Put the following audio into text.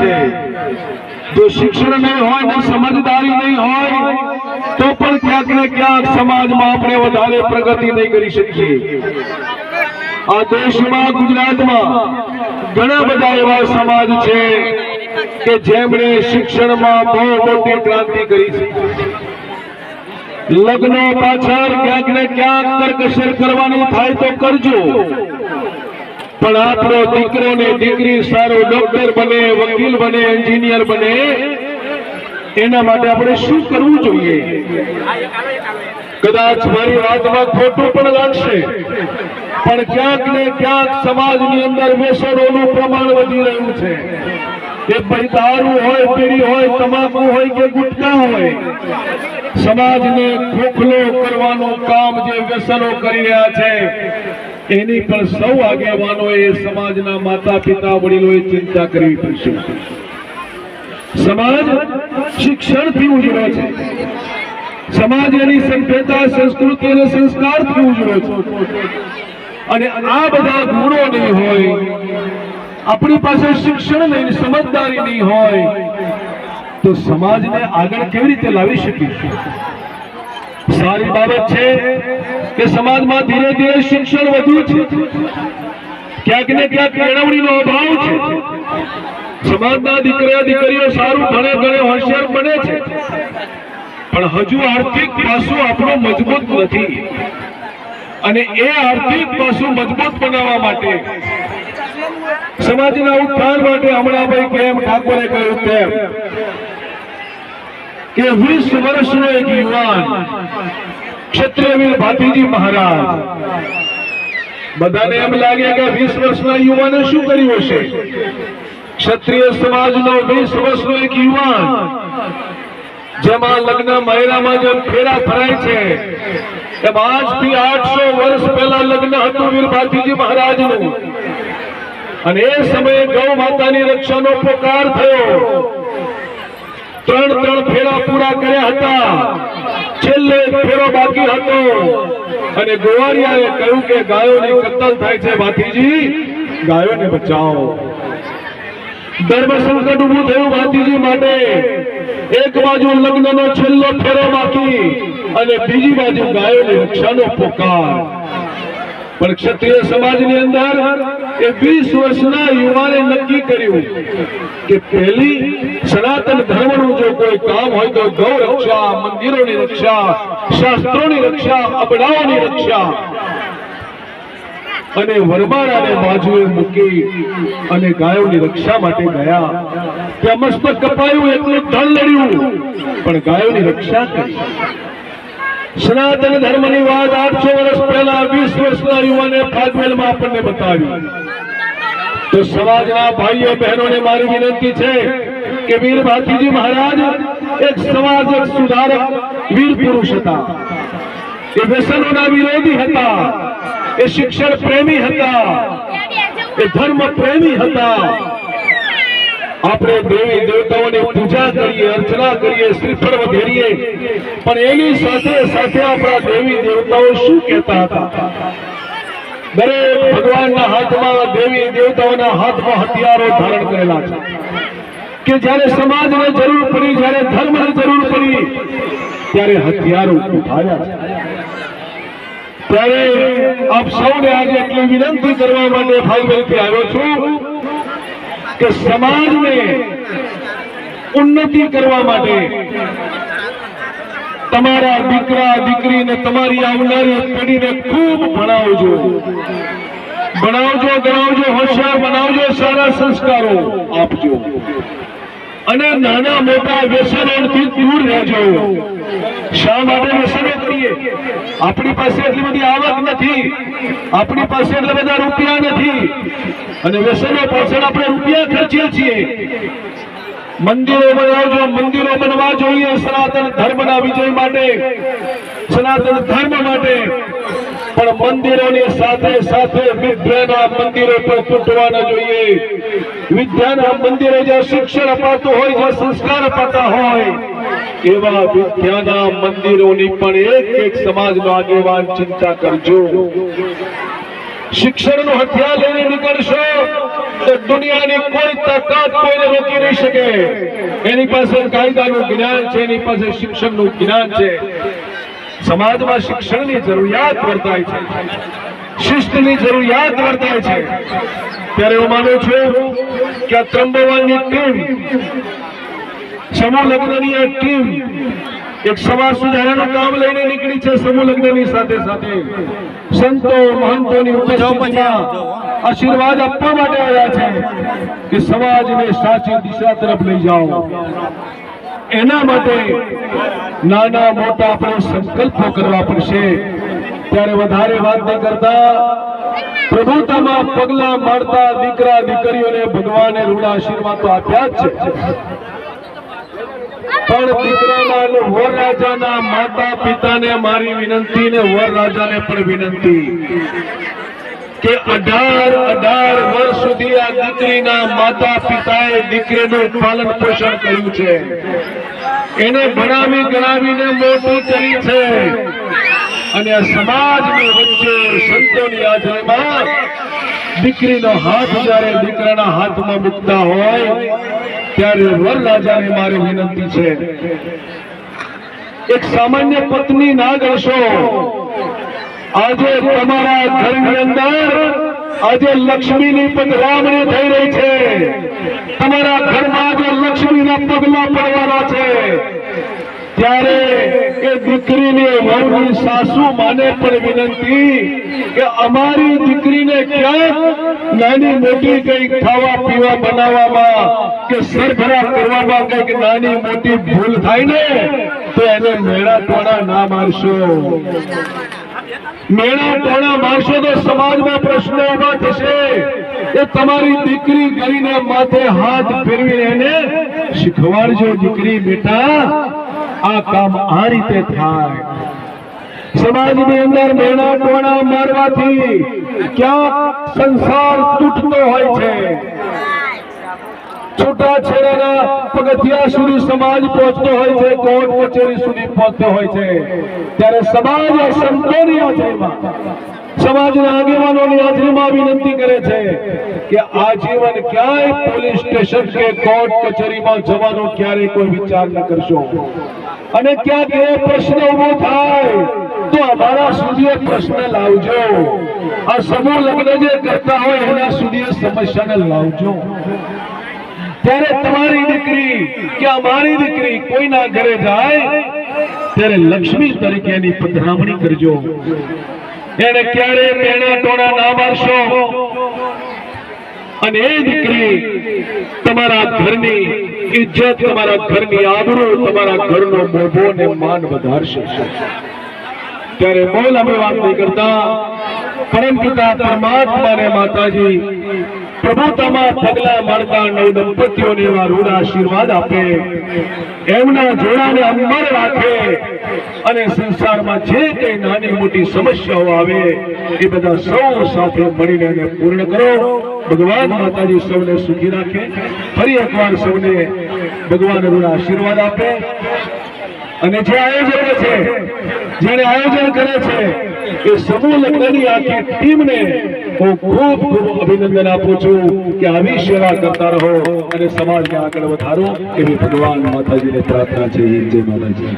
છે. જો શિક્ષણ નહીં હોય, ને સમજદારી નહીં હોય, તો પણ ક્યાંક ને ક્યાંક સમાજમાં આપણે વધારે પ્રગતિ નહીં કરી શકીએ. આ દેશમાં, ગુજરાતમાં ઘણા બધા એવા સમાજ છે કે જેમણે શિક્ષણમાં બહુ મોટી ક્રાંતિ કરી છે. લગ્નો પાછળ ક્યાંક ને ક્યાંક કરકસર કરવાનું થાય તો કરજો. પણ આપણો દીકરો ને દીકરી સારો ડોક્ટર બને, વકીલ બને, એન્જિનિયર બને, એના માટે આપણે શું કરવું જોઈએ? કદાચ મારી વાતમાં ખોટું પણ લાગશે, પણ ક્યાંક ને ક્યાંક સમાજની અંદર વ્યસનોનું પ્રમાણ વધી રહ્યું છે. એ ભાઈ દારૂ હોય પીડી હોય, તમાકુ હોય કે ગુટકા હોય, સમાજને ખોખલો કરવાનું કામ જે વ્યસનો કરી રહ્યા છે એની પણ સૌ આગેવાનોએ સમાજના માતા પિતા વડીલોએ ચિંતા કરવી પડશે. સમાજ શિક્ષણથી ઉજળો છે. સમાજ એની સભ્યતા સંસ્કૃતિ અને સંસ્કારથી ઉજળો છે. અને આ બધા ગુણો નહીં હોય, આપણી પાસે શિક્ષણ નહીં, સમજદારી નહીં હોય, તો સમાજને આગળ કેવી રીતે લાવી શકીશું સારી બાબત છે કે સમાજમાં ધીરે ધીરે શિક્ષણ વધ્યું છે. ક્યાંક ને ક્યાંક કેળવણીનો અભાવ છે. સમાજના દીકરા, દીકરીઓ સારું ભણે ભણે હોશિયાર બને છે. પણ હજુ આર્થિક પાસું આપણું મજબૂત નથી. અને એ આર્થિક પાસું મજબૂત બનાવવા માટે સમાજના ઉત્થાન માટે હમણાં કેમ ઠાકોરે કહ્યું તેમ કે વીસ વર્ષનો એક યુવાન ક્ષત્રિયવીર ભાતીજી મહારાજ. બધાને એમ લાગે કે વીસ વર્ષના યુવાને શું કર્યું હશે? ક્ષત્રિય સમાજનો વીસ વર્ષનો એક યુવાન, જેમાં લગ્ન મહિનામાં જેમ ફેરા ફરાય છે, એમ આજથી આઠસો વર્ષ પહેલા લગ્ન હતું વીર ભાતીજી મહારાજનું. અને એ સમયે ગૌ માતાની રક્ષાનો પોકાર થયો. ત્રણ ત્રણ ફેરા પૂરા કર્યા હતા. છેલ્લે ફેરો બાકી હતો. અને ગોવાળિયાએ કહ્યું કે ગાયોની કતલ થાય છે, ભાતીજી. ગાયોને બચાવો. ધર્મ સંકટ ઉભું થયું ભાતીજી માટે. એક બાજુ લગ્નનો છેલ્લો ફેરો બાકી અને બીજી બાજુ ગાયોની રક્ષાનો પોકાર. પણ ક્ષત્રિય સમાજની અંદર એ વીસ વર્ષના યુવાને નક્કી કર્યું કે પહેલી સનાતન ધર્મનું જો કોઈ કામ હોય તો ગૌ રક્ષા, મંદિરોની રક્ષા, શાસ્ત્રોની રક્ષા અબડાઓની રક્ષા. અને વરબારાને બાજુએ મૂકી અને ગાયોની રક્ષા માટે ગયા. ત્યાં મસ્તક કપાયું એટલું ધન લડ્યું, પણ ગાયોની રક્ષા કરી. સનાતન ધર્મની વાત આઠસો વર્ષ પહેલા, વીસ વર્ષના યુવાને ફાજમેલમાં આપણને બતાવી. તો સમાજના ભાઈઓ બહેનોને મારી વિનંતી છે કે વીર ભાતીજી મહારાજ, એક સમાજ એક સુધારક વીર પુરુષ હતા. એ વ્યસનોના વિરોધી હતા. એ શિક્ષણ પ્રેમી હતા. એ ધર્મ પ્રેમી હતા. આપણે દેવી દેવતાઓની પૂજા કરીએ, અર્ચના કરીએ શ્રીફળ વધેરીએ પણ એની સાથે સાથે આપણા દેવી દેવતાઓ શું કહેતા હતા? દરેક ભગવાનના હાથમાં દેવી દેવતાઓના હાથમાં હથિયારો ધારણ કરેલા છે. કે જ્યારે સમાજને જરૂર પડી, જ્યારે ધર્મને જરૂર પડી, ત્યારે હથિયારો ઉઠાવ્યા છે. ત્યારે આપ સૌને આજે એટલી વિનંતી કરવા માટે ભાઈ આવ્યો છું કે સમાજને ઉન્નતિ કરવા માટે તમારા દીકરા, દીકરીને તમારી આવનારી પેઢીને ખૂબ ભણાવજો. ભણાવજો, ગણાવજો, હોશિયાર બનાવજો, સારા સંસ્કારો આપજો. અને નાના મોટા વ્યસનોથી દૂર રહેજો. શા માટે વ્યસનો કરીએ? આપણી પાસે એટલી બધી આવક નથી. આપણી પાસે એટલા બધા રૂપિયા નથી. અને વ્યસનો પાછળ આપણે રૂપિયા ખર્ચીએ છીએ. મંદિરો બનાવજો મંદિરો બનવા જોઈએ સનાતન ધર્મના વિજય માટે. સનાતન ધર્મ માટે. પણ મંદિરોની સાથે સાથે વિદ્યાના મંદિરો પણ તૂટવાના જોઈએ. વિદ્યાના મંદિરે જ્યાં શિક્ષણ અપાતું હોય, જ્યાં સંસ્કાર અપાતા હોય, એવા વિદ્યાના મંદિરોની પણ એક એક સમાજનો આગેવાન ચિંતા કરજો. શિક્ષણનું હથિયાર લઈને નીકળશો, તો દુનિયાની કોઈ તાકાત કોઈને રોકી નહીં શકે. એની પાસે કાયદાનું જ્ઞાન છે, એની પાસે શિક્ષણનું જ્ઞાન છે. સમાજમાં શિક્ષણની જરૂરિયાત વર્તાય છે. શિસ્તની જરૂરિયાત વર્તાય છે. ત્યારે હું માનું છું કે આ ત્રંબોવાલની ટીમ, સમૂહ લગ્નની આ ટીમ, એક સમાજ સુધારાનું કામ લઈને નીકળી છે સમૂહ લગ્નની સાથે સાથે. સંતો, મહંતોની ઉપસ્થિતિમાં આશીર્વાદ આપવા માટે આવ્યા છે કે સમાજને સાચી દિશા તરફ લઈ જાઓ. એના માટે નાના મોટા આપણે સંકલ્પો કરવા પડશે. ત્યારે વધારે વાત ન કરતા પ્રભુતામાં પગલા મારતા દીકરા, દીકરીઓને ભગવાને રૂડા આશીર્વાદ તો આપ્યા જ છે. પણ દીકરાના વર વરરાજાના માતા પિતાને મારી વિનંતી ને વરરાજાને પણ વિનંતી કે અઢાર અઢાર વર્ષ સુધી આ દીકરીના માતા પિતાએ દીકરીનું પાલન પોષણ કર્યું છે. એને ભણાવી ગણાવીને મોટું કરી છે. અને સમાજની વચ્ચે સંતોની હાજરીમાં દીકરીનો હાથ જ્યારે દીકરાના હાથમાં મૂકતા હોય, ત્યારે વરરાજાને મારી વિનંતી છે. એક સામાન્ય પત્ની ના ગણશો આજે તમારા ઘરની અંદર, આજે લક્ષ્મીની પધરામણી થઈ રહી છે. તમારા ઘરમાં આજે લક્ષ્મીના પગલા પડવાના છે. ત્યારે એ દીકરીને વહુની સાસુ માને પણ વિનંતી કે અમારી દીકરીને ક્યાંક નાની મોટી કંઈક ખાવા પીવા બનાવવામાં કે સરભરા કરવામાં કંઈક નાની મોટી ભૂલ થાય ને, તો એને મેળા ટોણા ના મારશો. મેળા ટોણા મારશો તો સમાજમાં પ્રશ્નો ઊભા થશે. એ તમારી દીકરી કરીને માથે હાથ ફેરવીને એને શીખવાડજો દીકરી બેટા. આ કામ આ રીતે થાય. સમાજની અંદર મેણા ટોણા મારવાથી ક્યાંક સંસાર તૂટતો હોય છે. ત્યારે સમાજ સંતોની હાજરીમાં સમાજના આગેવાનોની હાજરીમાં વિનંતી કરે છે કે આજીવન ક્યાંય પોલીસ સ્ટેશન કે કોર્ટ કચેરીમાં જવાનો ક્યારેય કોઈ વિચાર ન કરશો. અને ક્યાંક એવો પ્રશ્ન ઊભો થાય, તો અમારા સુધી પ્રશ્ન લાવજો. આ સમૂહ લગ્ન જે કરતા હોય, એના સુધી સમસ્યાને લાવજો. ત્યારે તમારી દીકરી કે અમારી દીકરી કોઈના ઘરે જાય, ત્યારે લક્ષ્મી તરીકે એની પધરામણી કરજો. એને ક્યારે મેણા ટોણા ના મારશો? અને એ દીકરી તમારા ઘરની ઇજ્જત, તમારા ઘરની આબરૂ, તમારા ઘરનો મોભો ને માન વધારશે. ત્યારે બોલ અમે વાત નહીં કરતા પરમ પિતા પરમાત્મા ને માતાજી પ્રભુતામાં પગલા મારતા નવ દંપતીઓને એવા રૂઢ આશીર્વાદ આપે. એમના જોડાને અમર રાખે અને સંસારમાં જે કઈ નાની મોટી સમસ્યાઓ આવે, એ બધા સૌ સાથે મળીને એને પૂર્ણ કરો. ભગવાન માતાજી સૌને સુખી રાખે. ફરી એકવાર સૌને ભગવાન રૂઢ આશીર્વાદ આપે. અને જે આયોજકો છે જેને આયોજન કરે છે, એ સમૂહ લગ્નની આખી ટીમને હું ખૂબ ખૂબ અભિનંદન આપું છું કે આવી સેવા કરતા રહો અને સમાજને આગળ વધારો એવી ભગવાન માતાજીને પ્રાર્થના છે. જય માતાજી.